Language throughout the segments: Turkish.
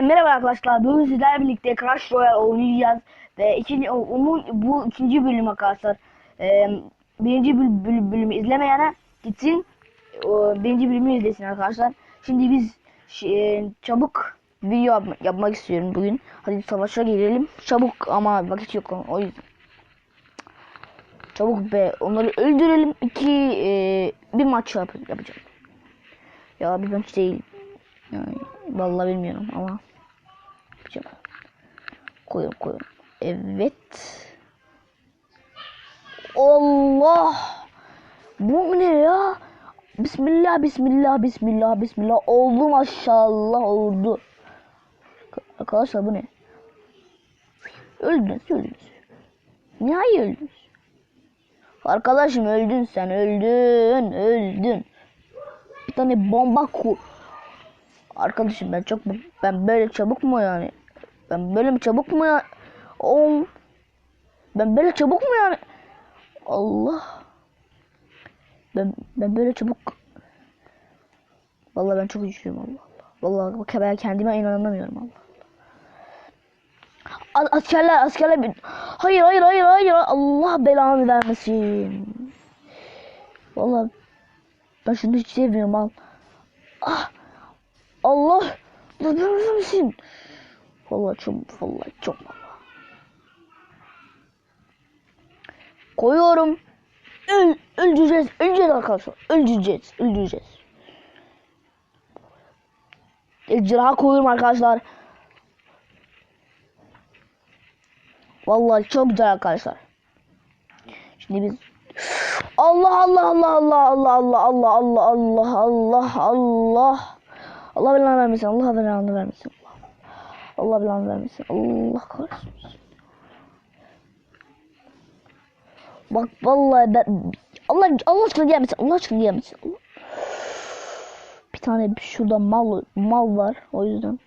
Merhaba arkadaşlar. Bugün sizlerle birlikte Crash Royale oynayacağız ve ikinci umu, bu ikinci bölüm arkadaşlar. Ee, birinci böl- böl- bölümü izlemeyene gitsin. O, birinci bölümü izlesin arkadaşlar. Şimdi biz ş- çabuk video yapma- yapmak istiyorum bugün. Hadi savaşa girelim. Çabuk ama vakit yok o yüzden. Çabuk be onları öldürelim. İki e, bir maç yap yapacağım. Ya bir maç değil. Yani, vallahi bilmiyorum ama yapacağım. Koyuyorum. Evet. Allah. Bu ne ya? Bismillah bismillah bismillah bismillah. Oldu maşallah oldu. Arkadaşlar bu ne? Öldünüz öldünüz. Nihayet öldünüz. Arkadaşım öldün sen öldün öldün. Bir tane bomba ku. Arkadaşım ben çok ben böyle çabuk mu yani? Ben böyle mi çabuk mu ya? Oğlum. Ben böyle çabuk mu yani? Allah. Ben ben böyle çabuk. Vallahi ben çok güçlüyüm Allah Allah. Vallahi bak ben kendime inanamıyorum Allah. A- Askerler askerler bir... Hayır hayır hayır hayır Allah belanı vermesin. Vallahi ben şunu hiç sevmiyorum al. Ah Allah durur musun? Vallahi çok vallahi çok. Koyuyorum. Öl, öleceğiz, öleceğiz arkadaşlar. Öleceğiz, öleceğiz. Ejderha koyuyorum arkadaşlar. Vallahi çok güzel arkadaşlar. Şimdi biz Allah Allah Allah Allah Allah Allah Allah Allah Allah Allah Allah Allah belanı vermesin Allah belanı vermesin. Allah belanı vermesin. Allah kahretsin Bak vallahi ben Allah Allah aşkına gelmesin Allah aşkına gelmesin Allah. Bir tane şurada mal mal var o yüzden.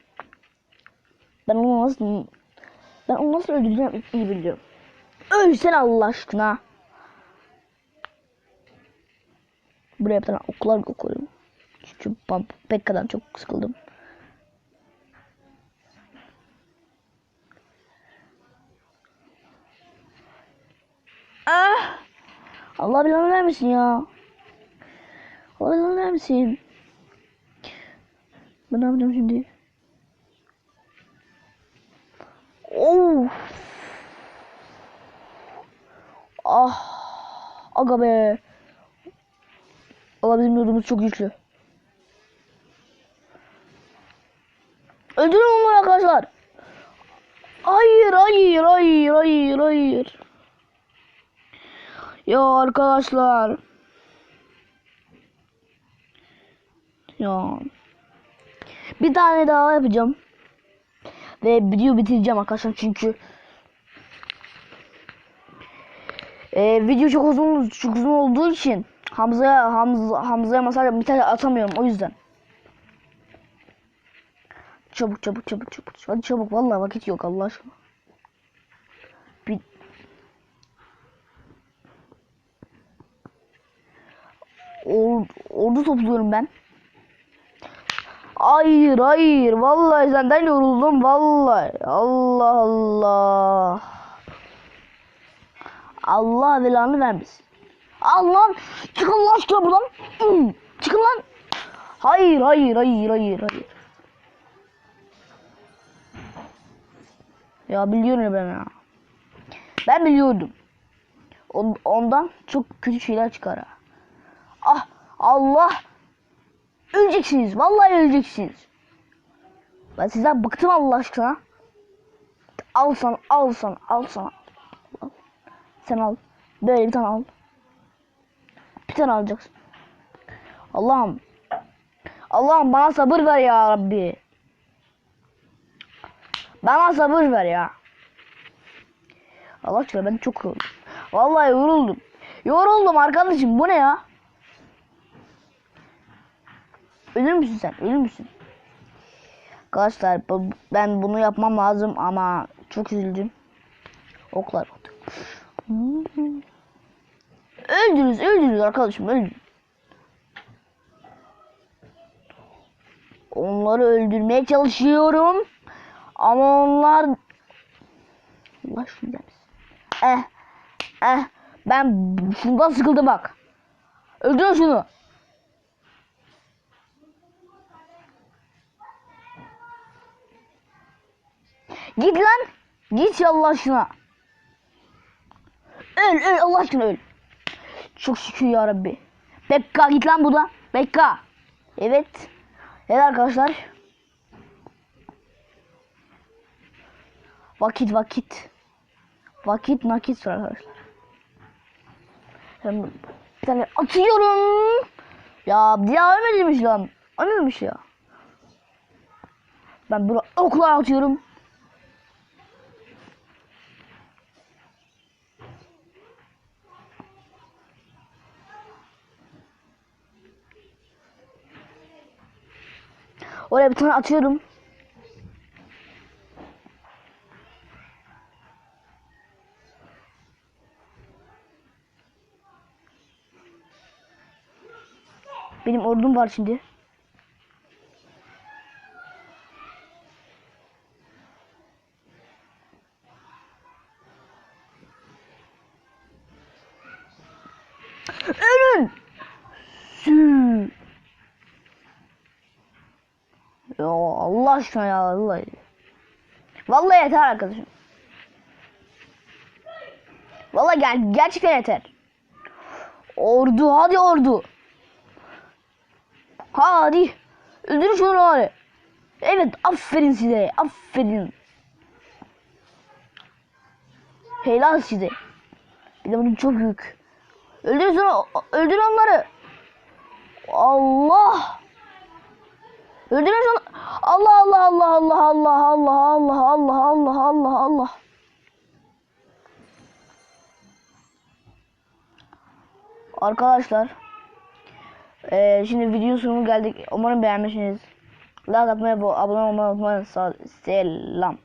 Ben onu nasıl ben onu nasıl öldüreceğim iyi biliyorum. Ölsen Allah aşkına. Buraya bir tane oklar koyuyorum. Çünkü ben Pekka'dan çok sıkıldım. Ah! Allah belanı vermesin ya. Allah belanı vermesin. Ben ne yapacağım şimdi? Of. Ah. Aga be. Allah bizim yurdumuz çok güçlü. Öldürün onları arkadaşlar. Hayır hayır hayır hayır hayır. Ya arkadaşlar. Ya. Bir tane daha yapacağım. Ve video bitireceğim arkadaşlar çünkü e, video çok uzun çok uzun olduğu için Hamza'ya Hamza Hamza'ya masaj bir tane atamıyorum o yüzden. Çabuk çabuk çabuk çabuk. Hadi çabuk vallahi vakit yok Allah aşkına. Bir... Or, ordu topluyorum ben. Hayır hayır vallahi senden yoruldum vallahi. Allah Allah. Allah belanı vermesin. Allah çıkın lan aşkına buradan. Hmm, Çıkın lan. Hayır hayır hayır hayır hayır. Ya biliyorum ben ya. Ben biliyordum. On- Ondan çok kötü şeyler çıkar ha. Ah Allah. Öleceksiniz. Vallahi öleceksiniz. Ben sizden bıktım Allah aşkına. Al sana al sana al sana. Sen al. Böyle bir tane al. Bir tane alacaksın. Allah'ım. Allah'ım bana sabır ver ya Rabbi. Bana sabır ver ya. Allah aşkına ben çok yoruldum. Vallahi yoruldum. Yoruldum arkadaşım bu ne ya? Ölür müsün sen? Ölür müsün? Arkadaşlar ben bunu yapmam lazım ama çok üzüldüm. Oklar oldu. Öldünüz, öldünüz arkadaşım, öldünüz. Onları öldürmeye çalışıyorum. Ama onlar misin? Eh. Eh. Ben şundan sıkıldım bak. Öldürün şunu. Git lan. Git Allah aşkına. Öl öl Allah aşkına öl. Çok şükür ya Rabbi. Bekka git lan buradan. Bekka. Evet. Evet arkadaşlar. Vakit vakit. Vakit nakit var arkadaşlar. Hem bir tane atıyorum. Ya ya ölmemiş lan. Ölmemiş ya. Ben bunu okla atıyorum. Oraya bir tane atıyorum. Benim ordum var şimdi. Ölün! Sü. Ya Allah aşkına ya vallahi. Vallahi yeter arkadaşım. Vallahi ger gerçekten yeter. Ordu hadi ordu. Hadi. Öldürün şunu hadi. Evet aferin size. Aferin. Helal size. Bir de bunun çok büyük. Öldürün şunu. Öldürün onları. Allah. Öldürün şunu. Allah Allah Allah Allah Allah Allah Allah Allah Allah Allah Allah. Arkadaşlar. Eee şimdi video sonuna geldik. Umarım beğenmişsiniz. Like atmayı abone olmayı unutmayın. Selam.